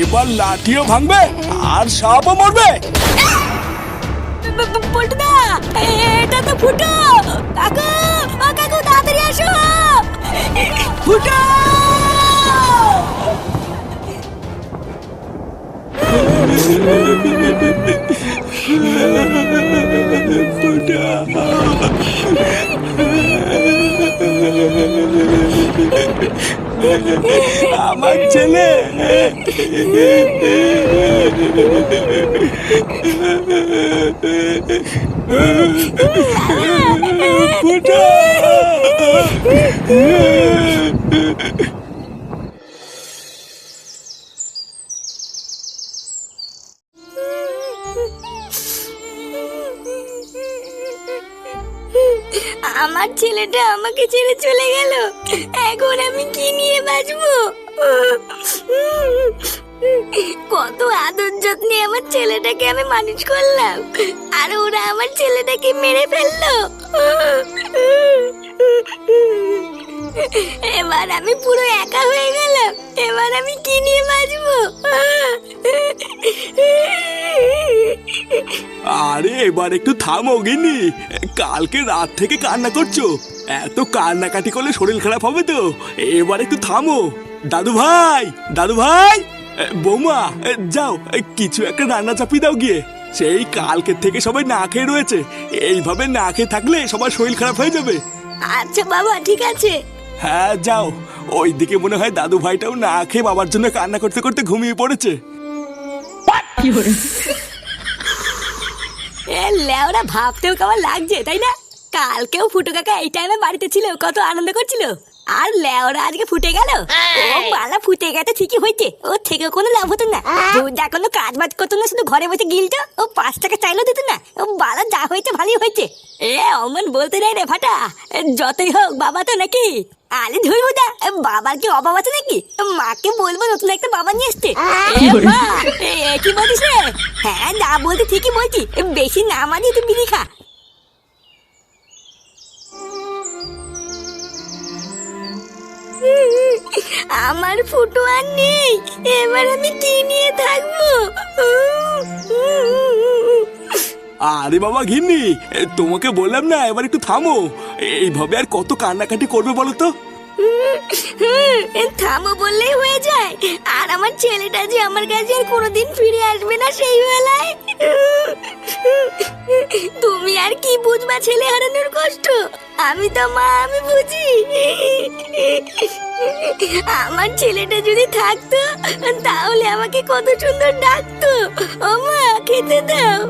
এবার লাঠিও ভাঙবে আর সাপও মরবে। পল্টুদা এটা তো ফুটো। কাকু ও কাকু তাড়াতাড়ি আসো। ফুটো! আমার ছেলে আমার ছেলেটা আমাকে ছেড়ে চলে গেল। এখন আমি কি নিয়ে বাঁচবো? কত আদর যত্নে আমার ছেলেটাকে আমি মানুষ করলাম। আর ওরা আমার ছেলেটাকে মেরে ফেলল। এবার আমি পুরো একা হয়ে গেলাম। এবার আমি কি নিয়ে বাঁচবো? আরে এবার একটু থামো গিনি কালকে রাত থেকে কান্না করছ। এত কান্নাকাটি করলে শরীর খারাপ হবে তো। এবার একটু থামো। দাদু ভাই দাদু ভাই। বৌমা যাও কিছু একটা রান্না চাপিয়ে দাও গিয়ে। সেই কালকের থেকে সবাই না খেয়ে রয়েছে। এইভাবে না খেয়ে থাকলে সবার শরীর খারাপ হয়ে যাবে। আচ্ছা বাবা ঠিক আছে। হ্যাঁ যাও। ওইদিকে মনে হয় দাদু ভাইটাও না খেয়ে বাবার জন্য কান্না করতে করতে ঘুমিয়ে পড়েছে। এ লেওরা ভাবতেও কেমন লাগছে তাই না? কালকেও ফুটো কাকা এই টাইমে বাড়িতে ছিল কত আনন্দ করছিল। আর লেওরা আজকে ফুটে গেল। ও বালা ফুটে গেছে ঠিকই হয়েছে। ও থেকে কোনো লাভ হতো না। যা কোনো কাজ বাজ করতো না শুধু ঘরে বসে গিলতো। ও পাঁচ টাকা চাইলেও দিত না। ও বালা যা হয়েছে ভালোই হয়েছে। এ অমন বলতে নাই রে ফাটা। যতই হোক বাবা তো নাকি। আরে ধরবো দা বাবার কি অভাব আছে নাকি? মাকে বলব নতুন একটা বাবা নিয়ে এ কি বলিস রে? হ্যাঁ না বলতে ঠিকই বলছি। বেশি না মানি তুই বিড়ি খা। আমার ফুটো আর নেই এবার আমি কি নিয়ে থাকব? আরে বাবা, ঘিন্নি তোমাকে বললাম না, এবার একটু থামো। এইভাবে আর কত কান্নাকাটি করবে বলো তো? থামো বললেই হয়ে যায়। আর আমার ছেলেটা যে আমার কাছে আর কোনোদিন ফিরে আসবে না সেই বেলায়। তুমি আর কি বুঝবা ছেলে হারানোর কষ্ট? আমি তো মা, আমি বুঝি। আমার ছেলেটা যদি থাকতো, তাহলে আমাকে কত সুন্দর ডাকতো। ও মা, খেতে দাও।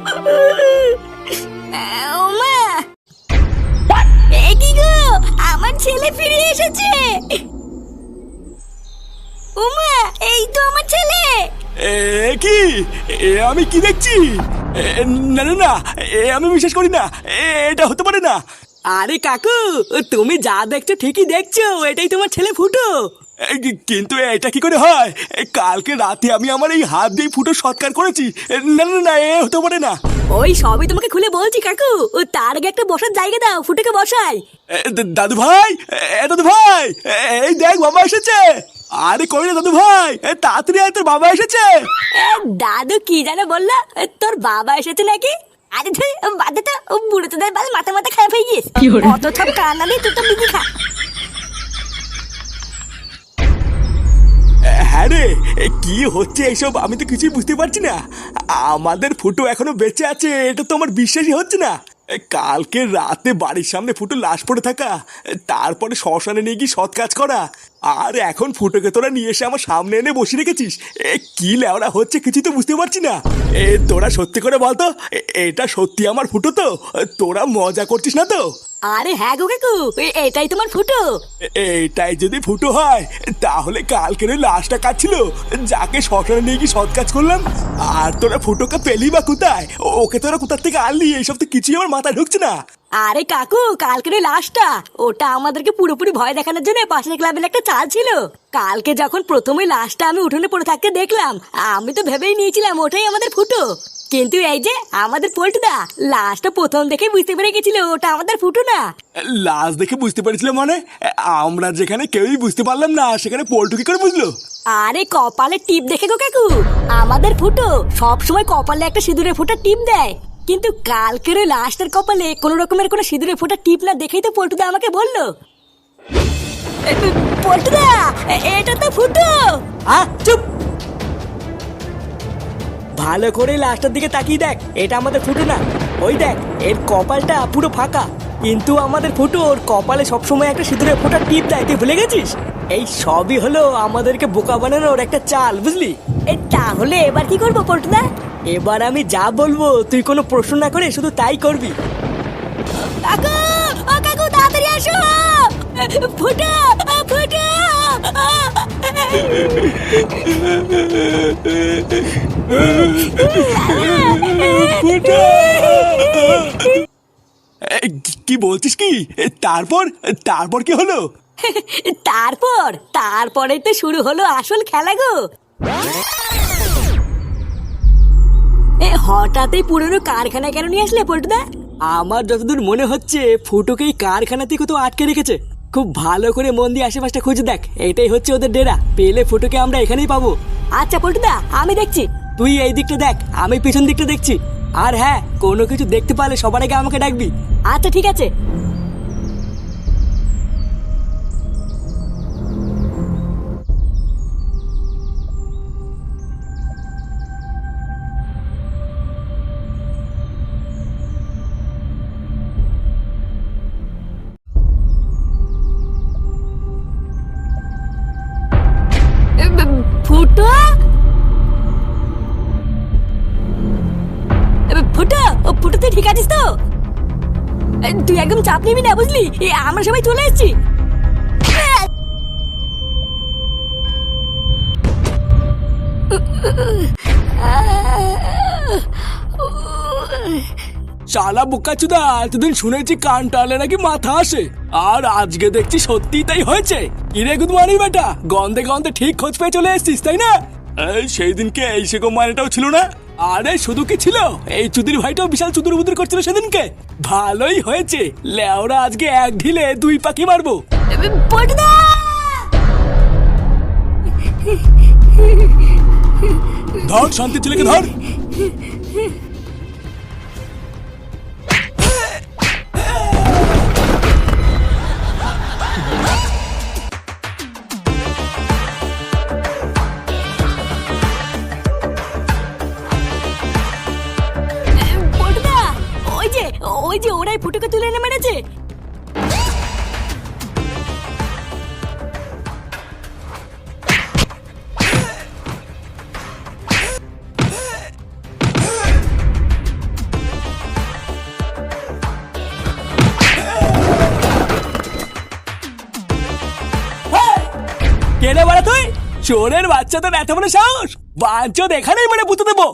আমার ছেলে ফিরে এসেছে। উমা এই তো আমার ছেলে। এ কি এ, আমি কি দেখছি? না না না, এ, আমি বিশ্বাস করি না। এটা হতে পারে না। আরে কাকু তুমি যা দেখছ ঠিকই দেখছ এটাই তোমার ছেলে ফুটো। কিন্তু এটা কি করে হয়? কালকে রাতে আমি আমার এই হাত দিয়ে ফুটো সৎকার করেছি। না না না এ হতে পারে না। ওই সবই তোমাকে খুলে বলছি কাকু। ও তার আগে একটা বসার জায়গা দাও ফুটেকে বসাই। দাদু ভাই দাদু ভাই এই দেখ বাবা এসেছে। আরে কই রে দাদু ভাই তাড়াতাড়ি তোর বাবা এসেছে। এ, দাদু কি জানে বলল তোর বাবা এসেছে নাকি? আরে ধুই বাদে তো ও বুড়ো তোদের বাল মাথা মাথা খারাপ হয়ে গিয়েছে। অত সব কান্নালি তুই তো খা। হ্যাঁ রে কি হচ্ছে এইসব আমি তো কিছুই বুঝতে পারছি না। আমাদের ফুটো এখনও বেঁচে আছে এটা তো আমার বিশ্বাসই হচ্ছে না। কালকে রাতে বাড়ির সামনে ফুটো লাশ পড়ে থাকা তারপরে শ্মশানে নিয়ে গিয়ে সৎ কাজ করা আর এখন ফুটোকে তোরা নিয়ে এসে আমার সামনে এনে বসে রেখেছিস। এ কি লেওড়া হচ্ছে কিছু তো বুঝতে পারছি না। এ তোরা সত্যি করে বলতো এটা সত্যি আমার ফুটো তো? তোরা মজা করছিস না তো? আরে হ্যাঁ গো কাকু এটাই তোমার ফুটো। এ- এইটাই যদি ফুটো হয় তাহলে কালকের ওই লাশটা কাটছিল যাকে শ্মশানে নিয়ে গিয়ে সৎ কাজ করলাম। আর তোরা ফুটোকে পেলি বা কোথায়? ওকে তোরা কোথার থেকে আনলি? এইসব তো কিছুই আমার মাথায় ঢুকছে না। আরে কাকু কালকের ওই লাশটা। ওটা আমাদেরকে পুরোপুরি ভয় দেখানোর জন্য পাশের ক্লাবের একটা চাল ছিল। কালকে যখন প্রথমে লাশটা আমি উঠোনে পড়ে থাকতে দেখলাম আমি তো ভেবেই নিয়েছিলাম ওটাই আমাদের ফুটো। কিন্তু এই যে আমাদের পল্টুদা লাস্টটা প্রথম দেখে বুঝতে পেরে গেছিল ওটা আমাদের ফুটো না। লাশ দেখে বুঝতে পেরেছিলাম মানে? আমরা যেখানে কেউই বুঝতে পারলাম না সেখানে পল্টু কি করে বুঝলো? আরে কপালে টিপ দেখে গো কাকু আমাদের ফুটো সব সময় কপালে একটা সিঁদুরের ফোঁটা টিপ দেয়। কিন্তু কালকের ওই লাস্টের কপালে কোনো রকমের কোনো সিঁদুরে ফোঁটা টিপ না দেখেই তো পল্টুদা আমাকে বলল। পল্টুদা এটা তো ফুটো। আহ চুপ। ভালো করে লাস্টের দিকে তাকিয়ে দেখ এটা আমাদের ফুটো না। ওই দেখ এর কপালটা পুরো ফাঁকা। কিন্তু আমাদের ফুটো ওর কপালে সবসময় একটা সিঁদুরে ফোঁটা টিপ দেয় তুই ভুলে গেছিস? এই সবই হলো আমাদেরকে বোকা বানানোর একটা চাল বুঝলি? এ, তাহলে এবার কি করব পল্টুদা? এবার আমি যা বলব তুই কোনো প্রশ্ন না করে শুধু তাই করবি। কাকু ও কাকু তাড়াতাড়ি আসো। ফুটো ফুটো। এ, কি- কি বলছিস কি? এ, তারপর? তারপর কি হলো? তারপর? তারপরে তো শুরু হলো আসল খেলা গো। এ হঠাৎই পুরনো কারখানা কেন নিয়ে আসলে পল্টুদা? আমার যতদূর মনে হচ্ছে ফুটোকে এই কারখানাতে কোথাও আটকে রেখেছে। খুব ভালো করে মন দিয়ে আশেপাশটা খুঁজে দেখ। এটাই হচ্ছে ওদের ডেরা। পেলে ফুটোকে আমরা এখানেই পাবো। আচ্ছা পল্টুদা আমি দেখছি। তুই এই দিকটা দেখ আমি পিছন দিকটা দেখছি। আর হ্যাঁ কোনো কিছু দেখতে পারলে সবার আগে আমাকে ডাকবি। আচ্ছা ঠিক আছে। ফুটো? ফুটো, ও ফুটো, তুই ঠিক আছিস তো? তুই একদম চাপ নিবি না, বুঝলি? আমরা সবাই চলে এসেছি। শালা বোকাচুদা এতদিন শুনেছি কান টালে নাকি মাথা আসে। আর আজকে দেখছি সত্যি তাই হয়েছে। কিরে গুদমানি বেটা গন্ধে গন্ধে ঠিক খোঁজ পেয়ে চলে এসেছিস তাই না? এই সেই দিনকে এই সে মানেটাও ছিল না? আরে শুধু কি ছিল? এই চুদির ভাইটাও বিশাল চুদুর বুদুর করছিল সেদিনকে। ভালোই হয়েছে। লেওরা আজকে এক ঢিলে দুই পাখি মারবো। ধর শান্তি ছেলেকে ধর। ওই যে ওরাই ফুটোকে তুলে এনে মেরেছে। তুই? চোরের বাচ্চা এত বড় সাহস? বাঞ্চ এখানেই মানে পুঁতে দেবো।